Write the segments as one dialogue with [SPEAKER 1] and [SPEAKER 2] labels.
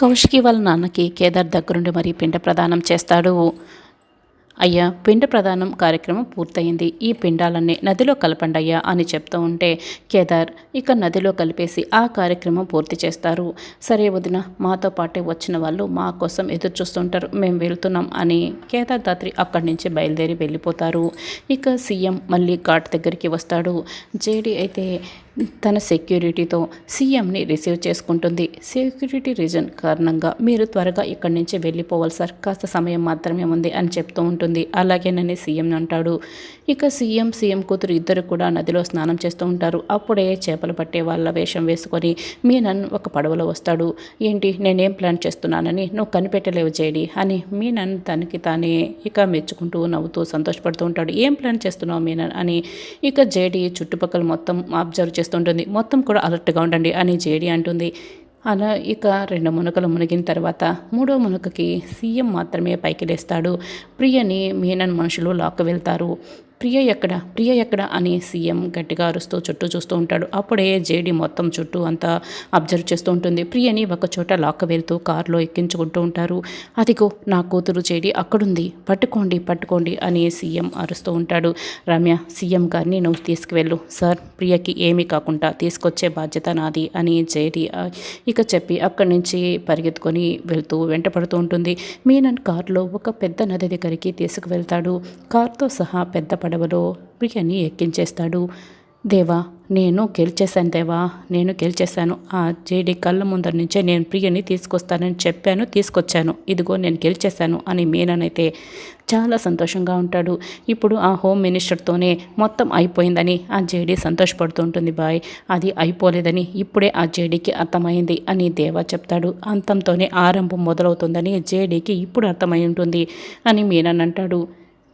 [SPEAKER 1] కౌశికి వాళ్ళ నాన్నకి కేదార్ దగ్గరుండి మరి పిండ ప్రదానం చేస్తాడు. అయ్యా పిండ ప్రదానం కార్యక్రమం పూర్తయింది. ఈ పిండాలన్నీ నదిలో కలపండి అయ్యా అని చెప్తూ ఉంటే కేదార్ ఇక నదిలో కలిపేసి ఆ కార్యక్రమం పూర్తి చేస్తారు. సరే వదిన మాతో పాటే వచ్చిన వాళ్ళు మా కోసం ఎదురు చూస్తుంటారు. మేము వెళ్తున్నాం అని కేదార్ దాత్రి అక్కడి నుంచి బయలుదేరి వెళ్ళిపోతారు. ఇక సీఎం మళ్ళీ ఘాట్ దగ్గరికి వస్తాడు. జేడి అయితే తన సెక్యూరిటీతో సీఎంని రిసీవ్ చేసుకుంటుంది. సెక్యూరిటీ రీజన్ కారణంగా మీరు త్వరగా ఇక్కడి నుంచి వెళ్ళిపోవాలి సార్. కాస్త సమయం మాత్రమే ఉంది అని చెప్తూ ఉంటుంది. అలాగేనని సీఎం అంటాడు. ఇక సీఎం సీఎం కూతురు ఇద్దరు కూడా నదిలో స్నానం చేస్తూ ఉంటారు. అప్పుడే చేపలు పట్టే వాళ్ళ వేషం వేసుకొని మీనన్ ఒక పడవలో వస్తాడు. ఏంటి నేనేం ప్లాన్ చేస్తున్నానని నువ్వు కనిపెట్టలేవు జేడి అని మీనన్ తనకి తానే ఇక మెచ్చుకుంటూ నవ్వుతూ సంతోషపడుతూ ఉంటాడు. ఏం ప్లాన్ చేస్తున్నావు మీనన్ అని ఇక జేడి చుట్టుపక్కల మొత్తం అబ్జర్వ్ చేస్తుంటుంది. మొత్తం కూడా అలర్ట్గా ఉండండి అని జేడి అంటుంది. అలా ఇక రెండు మునకలు మునిగిన తర్వాత మూడో మునకకి సీఎం మాత్రమే పైకి లేస్తాడు. ప్రియని మీనన్ మనుషులు లాక్కు వెళ్తారు. ప్రియ ఎక్కడ? ప్రియ ఎక్కడ? అని సీఎం గట్టిగా అరుస్తూ చుట్టూ చూస్తూ ఉంటాడు. అప్పుడే జేడి మొత్తం చుట్టూ అంతా అబ్జర్వ్ చేస్తూ ఉంటుంది. ప్రియని ఒక చోట లాక్క వెళ్తూ కారులో ఎక్కించుకుంటూ ఉంటారు. అదిగో నా కూతురు జేడి అక్కడుంది. పట్టుకోండి పట్టుకోండి అని సీఎం అరుస్తూ ఉంటాడు. రమ్య సీఎం గారిని నువ్వు తీసుకువెళ్ళు. సార్ ప్రియకి ఏమీ కాకుండా తీసుకొచ్చే బాధ్యత నాది అని జేడి ఇక చెప్పి అక్కడి నుంచి పరిగెత్తుకొని వెళ్తూ వెంటపడుతూ ఉంటుంది. మీనన్ కారులో ఒక పెద్ద నది దగ్గరికి తీసుకువెళ్తాడు. కారుతో సహా పెద్ద పడవలో ప్రియని ఎక్కించేస్తాడు. దేవా నేను గెలిచేశాను దేవా నేను గెలిచేశాను. ఆ జేడి కళ్ళ ముందర నుంచే నేను ప్రియని తీసుకొస్తానని చెప్పాను తీసుకొచ్చాను. ఇదిగో నేను గెలిచేశాను అని మీననైతే చాలా సంతోషంగా ఉంటాడు. ఇప్పుడు ఆ హోమ్ మినిస్టర్తోనే మొత్తం అయిపోయిందని ఆ జేడీ సంతోషపడుతుంటుంది బాయ్. అది అయిపోలేదని ఇప్పుడే ఆ జేడీకి అర్థమైంది అని దేవా చెప్తాడు. అంతంతోనే ఆరంభం మొదలవుతుందని జేడీకి ఇప్పుడు అర్థమై ఉంటుంది అని మీనన్ అంటాడు.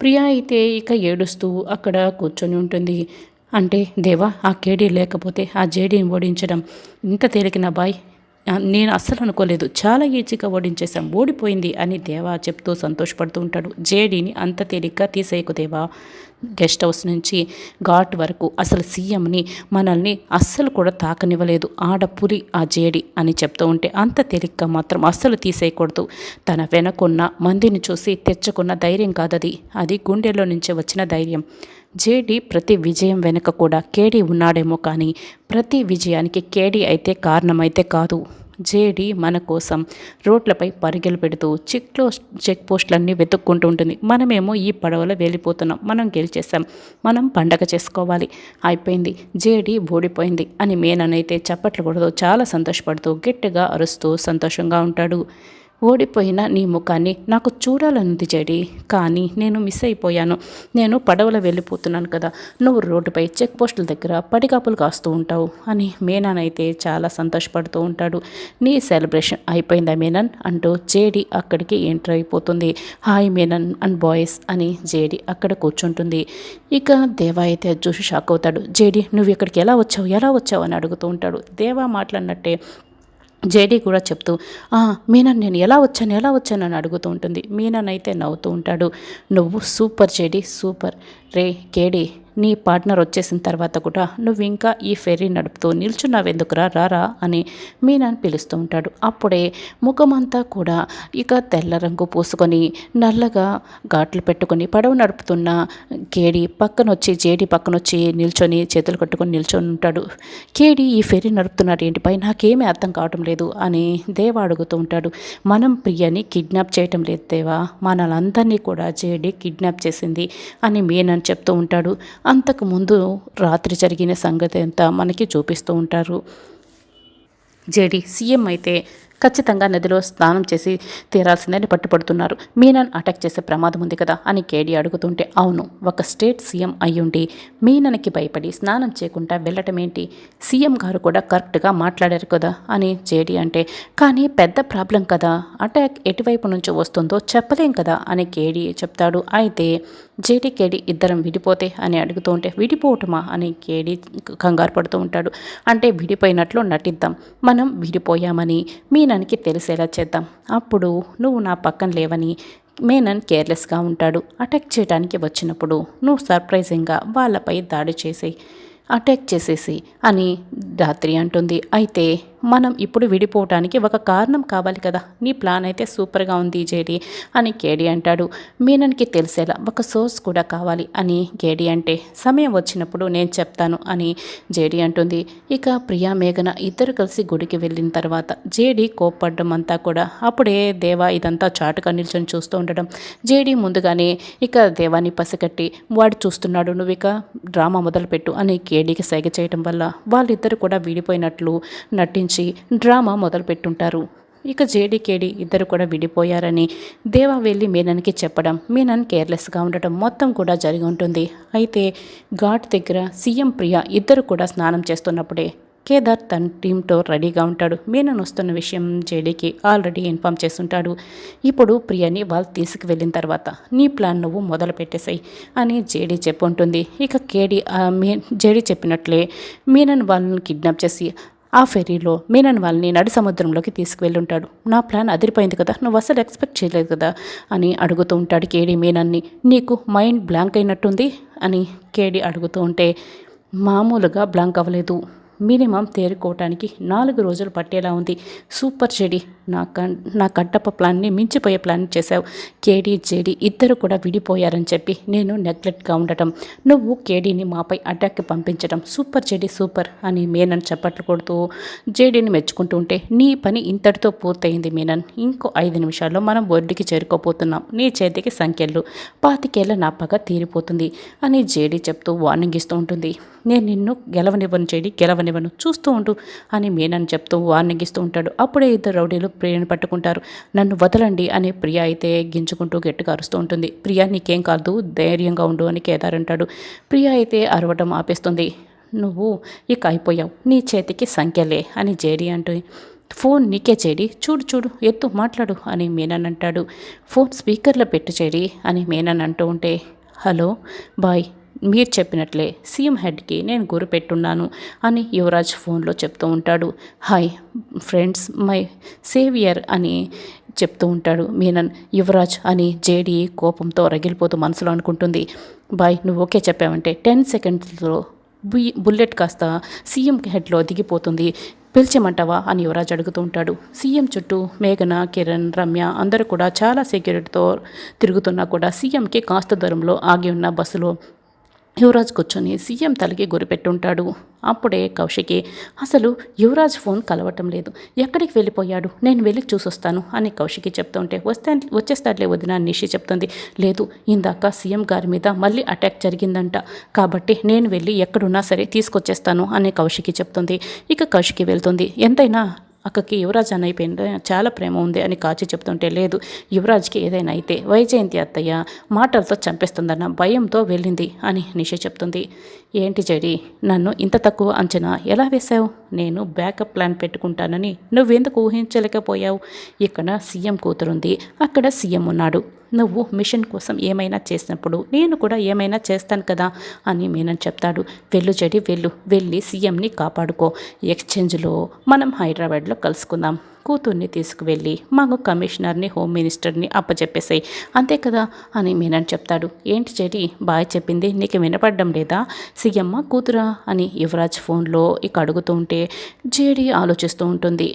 [SPEAKER 1] ప్రియా అయితే ఇక ఏడుస్తూ అక్కడ కూర్చొని ఉంటుంది. అంటే దేవా ఆ కేడీ లేకపోతే ఆ జేడీని ఓడించడం ఇంత తేలికిన బాయ్? నేను అస్సలు అనుకోలేదు. చాలా ఈజీగా ఓడించేశాం. ఓడిపోయింది అని దేవా చెప్తూ సంతోషపడుతూ ఉంటాడు. జేడీని అంత తేలిగ్గా తీసేయకు దేవా. గెస్ట్ హౌస్ నుంచి ఘాట్ వరకు అసలు సీఎంని మనల్ని అస్సలు కూడా తాకనివ్వలేదు. ఆడపురి ఆ జేడి అని చెప్తూ ఉంటే అంత తేలిగ్గా మాత్రం అస్సలు తీసేయకూడదు. తన వెనకున్న మందిని చూసి తెచ్చుకున్న ధైర్యం కాదది. అది గుండెలో నుంచి వచ్చిన ధైర్యం. జేడి ప్రతి విజయం వెనుక కూడా కేడి ఉన్నాడేమో కానీ ప్రతి విజయానికి కేడి అయితే కారణమైతే కాదు. జేడి మన కోసం రోడ్లపై పరుగులు పెడుతూ చెక్లో చెక్ పోస్టులన్నీ వెతుక్కుంటూ ఉంటుంది. మనమేమో ఈ పడవలో వెళ్ళిపోతున్నాం. మనం గెలిచేసాం మనం పండగ చేసుకోవాలి. అయిపోయింది. జేడి ఓడిపోయింది అని మేననైతే చప్పట్లు కొడుతూ చాలా సంతోషపడుతూ గట్టిగా అరుస్తూ సంతోషంగా ఉంటాడు. ఓడిపోయిన నీ ముఖాన్ని నాకు చూడాలనుంది జేడి. కానీ నేను మిస్ అయిపోయాను. నేను పడవలో వెళ్ళిపోతున్నాను కదా. నువ్వు రోడ్డుపై చెక్ పోస్టుల దగ్గర పడికాపులు కాస్తూ ఉంటావు అని మేనానైతే అయితే చాలా సంతోషపడుతూ ఉంటాడు. నీ సెలబ్రేషన్ అయిపోయిందా మేనన్? అంటూ జేడి అక్కడికి ఎంటర్ అయిపోతుంది. హాయ్ మేనన్ అండ్ బాయ్స్ అని జేడి అక్కడ కూర్చుంటుంది. ఇక దేవా అయితే చూసి షాక్ అవుతాడు. జేడి నువ్వు ఇక్కడికి ఎలా వచ్చావు? ఎలా వచ్చావు? అని అడుగుతూ ఉంటాడు. దేవా మాట్లాడినట్టే జేడీ కూడా చెప్తూ "ఆ, మీనన్ నేను ఎలా వచ్చాను ఎలా వచ్చాను అని అడుగుతూ ఉంటుంది. మీనన్ అయితే నవ్వుతూ ఉంటాడు. నువ్వు సూపర్ జేడీ సూపర్. రే కేడీ నీ పార్ట్నర్ వచ్చేసిన తర్వాత కూడా నువ్వు ఇంకా ఈ ఫెర్రీ నడుపుతూ నిల్చున్నావెందుకురా? రారా? అని మీనాన్ పిలుస్తూ ఉంటాడు. అప్పుడే ముఖమంతా కూడా ఇక తెల్ల రంగు పూసుకొని నల్లగా ఘాట్లు పెట్టుకొని పడవ నడుపుతున్న కేడి పక్కన వచ్చి జేడి పక్కన వచ్చి నిల్చొని చేతులు కట్టుకొని నిల్చొని ఉంటాడు. కేడి ఈ ఫెర్రీ నడుపుతున్నాడు ఏంటిపై నాకేమీ అర్థం కావటం లేదు అని దేవ అడుగుతూ ఉంటాడు. మనం ప్రియని కిడ్నాప్ చేయటం లేదు దేవా. మనలందరినీ కూడా జేడి కిడ్నాప్ చేసింది అని మీనన్ చెప్తూ ఉంటాడు. అంతకు ముందు రాత్రి జరిగిన సంగతి అంతా మనకి చూపిస్తూ ఉంటారు. జేడి సీఎం అయితే ఖచ్చితంగా నదిలో స్నానం చేసి తీరాల్సిందని పట్టుపడుతున్నారు. మీనన్ అటాక్ చేసే ప్రమాదం ఉంది కదా అని కేడీ అడుగుతుంటే అవును ఒక స్టేట్ సీఎం అయ్యుండి మీనన్కి భయపడి స్నానం చేయకుండా వెళ్ళటం ఏంటి సీఎం గారు కూడా కరెక్ట్గా మాట్లాడారు కదా అని జేడీ అంటే కానీ పెద్ద ప్రాబ్లం కదా అటాక్ ఎటువైపు నుంచి వస్తుందో చెప్పలేం కదా అని కేడీ చెప్తాడు. అయితే జేడీ కేడీ ఇద్దరం విడిపోతే అని అడుగుతూ ఉంటే విడిపోవటమా? అని కేడి కంగారు పడుతూ ఉంటాడు. అంటే విడిపోయినట్లు నటిద్దాం. మనం విడిపోయామని మీనన్కి తెలిసేలా చేద్దాం. అప్పుడు నువ్వు నా పక్కన లేవని మేనన్ కేర్లెస్గా ఉంటాడు. అటాక్ చేయడానికి వచ్చినప్పుడు నువ్వు సర్ప్రైజింగ్గా వాళ్ళపై దాడి చేసి అటాక్ చేసేసి అని రాత్రి అంటుంది. అయితే మనం ఇప్పుడు విడిపోవటానికి ఒక కారణం కావాలి కదా. నీ ప్లాన్ అయితే సూపర్గా ఉంది జేడి అని కేడి అంటాడు. మీనన్కి తెలిసేలా ఒక సోర్స్ కూడా కావాలి అని కేడి అంటే సమయం వచ్చినప్పుడు నేను చెప్తాను అని జేడి అంటుంది. ఇక ప్రియా మేఘన ఇద్దరు కలిసి గుడికి వెళ్ళిన తర్వాత జేడి కోప్పడ్డం అంతా కూడా అప్పుడే దేవా ఇదంతా చాటుగా నిల్చొని చూస్తూ ఉండడం. జేడి ముందుగానే ఇక దేవాన్ని పసిగట్టి వాడు చూస్తున్నాడు నువ్వు ఇక డ్రామా మొదలుపెట్టు అని కేడీకి సైగ చేయడం వల్ల వాళ్ళిద్దరు కూడా విడిపోయినట్లు నటించి డ్రామా మొదలుపెట్టుంటారు. ఇక జేడీకేడి ఇద్దరు కూడా విడిపోయారని దేవా వెళ్ళి మీనన్కి చెప్పడం మీనన్ కేర్లెస్గా ఉండటం మొత్తం కూడా జరిగి ఉంటుంది. అయితే ఘాట్ దగ్గర సీఎం ప్రియ ఇద్దరు కూడా స్నానం చేస్తున్నప్పుడే కేదార్ తన టీంతో రెడీగా ఉంటాడు. మీనన్ వస్తున్న విషయం జేడీకి ఆల్రెడీ ఇన్ఫామ్ చేస్తుంటాడు. ఇప్పుడు ప్రియని వాళ్ళు తీసుకువెళ్ళిన తర్వాత నీ ప్లాన్ నువ్వు మొదలు పెట్టేశాయి అని జేడీ చెప్పుంటుంది. ఇక కేడీ మీ జేడీ చెప్పినట్లే మీనన్ వాళ్ళని కిడ్నాప్ చేసి ఆ ఫెరీలో మీనన్ వాళ్ళని నడి సముద్రంలోకి తీసుకువెళ్ళుంటాడు. నా ప్లాన్ అదిరిపోయింది కదా నువ్వు అసలు ఎక్స్పెక్ట్ చేయలేదు కదా అని అడుగుతూ ఉంటాడు కేడీ మీనన్ని. నీకు మైండ్ బ్లాంక్ అయినట్టుంది అని కేడీ అడుగుతూ ఉంటే మామూలుగా బ్లాంక్ అవ్వలేదు. మినిమం తేరుకోవటానికి నాలుగు రోజులు పట్టేలా ఉంది. సూపర్ చెడి నా కం నా కట్టప్ప ప్లాన్ని మించిపోయే ప్లాన్ చేశావు. కేడీ జేడి ఇద్దరు కూడా విడిపోయారని చెప్పి నేను నెగ్లెక్ట్గా ఉండటం నువ్వు కేడీని మాపై అటాక్కి పంపించడం సూపర్ చెడి సూపర్ అని మేనన్ చప్పట్లు కొడుతూ జేడీని మెచ్చుకుంటూ ఉంటే నీ పని ఇంతటితో పూర్తయింది మీనన్. ఇంకో ఐదు నిమిషాల్లో మనం బొడ్డుకి చేరుకోపోతున్నాం నీ చేతికి సంఖ్యలు. పాతికేళ్ళ నా పగ తీరిపోతుంది అని జేడీ చెప్తూ వార్నింగ్ ఇస్తూ ఉంటుంది. నేను నిన్ను గెలవనివ్వను చెడి గెలవనివ్వను చూస్తూ ఉండు అని మీనన్ చెప్తూ వార్నింగ్ ఇస్తూ ఉంటాడు. అప్పుడే ఇద్దరు రౌడీలు ప్రియని పట్టుకుంటారు. నన్ను వదలండి అని ప్రియ అయితే గింజుకుంటూ గట్టిగా అరుస్తూ ఉంటుంది. ప్రియా నీకేం కాదు ధైర్యంగా ఉండు అని కేదార్ అంటాడు. ప్రియ అయితే అరవటం ఆపేస్తుంది. నువ్వు ఇక అయిపోయావు. నీ చేతికి సంఖ్యలే అని జేడి అంటూ ఫోన్ నీకే చేడి చూడు చూడు ఎత్తు మాట్లాడు అని మీనన్ అంటాడు. ఫోన్ స్పీకర్లో పెట్టు చేడి అని మీనన్ అంటూ ఉంటే హలో బాయ్ మీరు చెప్పినట్లే సీఎం హెడ్కి నేను గురి పెట్టున్నాను అని యువరాజ్ ఫోన్లో చెప్తూ ఉంటాడు. హాయ్ ఫ్రెండ్స్ మై సేవియర్ అని చెప్తూ ఉంటాడు మీనన్. యువరాజ్ అని జేడీ కోపంతో రగిలిపోతూ మనసులో అనుకుంటుంది. బాయ్ నువ్వు ఓకే చెప్పావంటే టెన్ సెకండ్స్లో బుల్లెట్ కాస్త సీఎం హెడ్లో దిగిపోతుంది. పిలిచేమంటావా అని యువరాజ్ అడుగుతూ ఉంటాడు. సీఎం చుట్టూ మేఘన కిరణ్ రమ్య అందరూ కూడా చాలా సెక్యూరిటీతో తిరుగుతున్నా కూడా సీఎంకి కాస్త దూరంలో ఆగి ఉన్న బస్సులో యువరాజ్ కూర్చొని సీఎం తలకి గురిపెట్టుంటాడు అప్పుడే కౌశికి అసలు యువరాజ్ ఫోన్ కలవటం లేదు. ఎక్కడికి వెళ్ళిపోయాడు? నేను వెళ్ళి చూసొస్తాను అని కౌశికి చెప్తుంటే వస్తే వచ్చేస్తాడులే వదిన నిషి చెప్తుంది. లేదు ఇందాక సీఎం గారి మీద మళ్ళీ అటాక్ జరిగిందంట. కాబట్టి నేను వెళ్ళి ఎక్కడున్నా సరే తీసుకొచ్చేస్తాను అని కౌశికి చెప్తుంది. ఇక కౌశికి వెళ్తుంది. ఎంతైనా అక్కకి యువరాజ్ అని అయిపోయింది చాలా ప్రేమ ఉంది అని కాచి చెప్తుంటే లేదు యువరాజ్కి ఏదైనా అయితే వైజయంతి అత్తయ్య మాటలతో చంపేస్తుందన్న భయంతో వెళ్ళింది అని నిష చెప్తుంది. ఏంటి జడి నన్ను ఇంత తక్కువ అంచనా ఎలా వేశావు? నేను బ్యాకప్ ప్లాన్ పెట్టుకుంటానని నువ్వెందుకు ఊహించలేకపోయావు? ఇక్కడ సీఎం కూతురుంది అక్కడ సీఎం ఉన్నాడు. నువ్వు మిషన్ కోసం ఏమైనా చేసినప్పుడు నేను కూడా ఏమైనా చేస్తాను కదా అని మీనన్ చెప్తాడు. వెళ్ళు చెడి వెళ్ళు. వెళ్ళి సీఎంని కాపాడుకో. ఎక్స్చేంజ్లో మనం హైదరాబాద్లో కలుసుకుందాం. కూతుర్ని తీసుకువెళ్ళి మాకు కమిషనర్ని హోమ్ మినిస్టర్ని అప్పచెప్పేసాయి అంతే కదా అని మీనన్ చెప్తాడు. ఏంటి చెడి బాయ్ చెప్పింది నీకు వినపడడం లేదా? సీఎమ్మ కూతురా అని యువరాజ్ ఫోన్లో ఇక అడుగుతూ ఉంటే జేడి ఆలోచిస్తూ ఉంటుంది.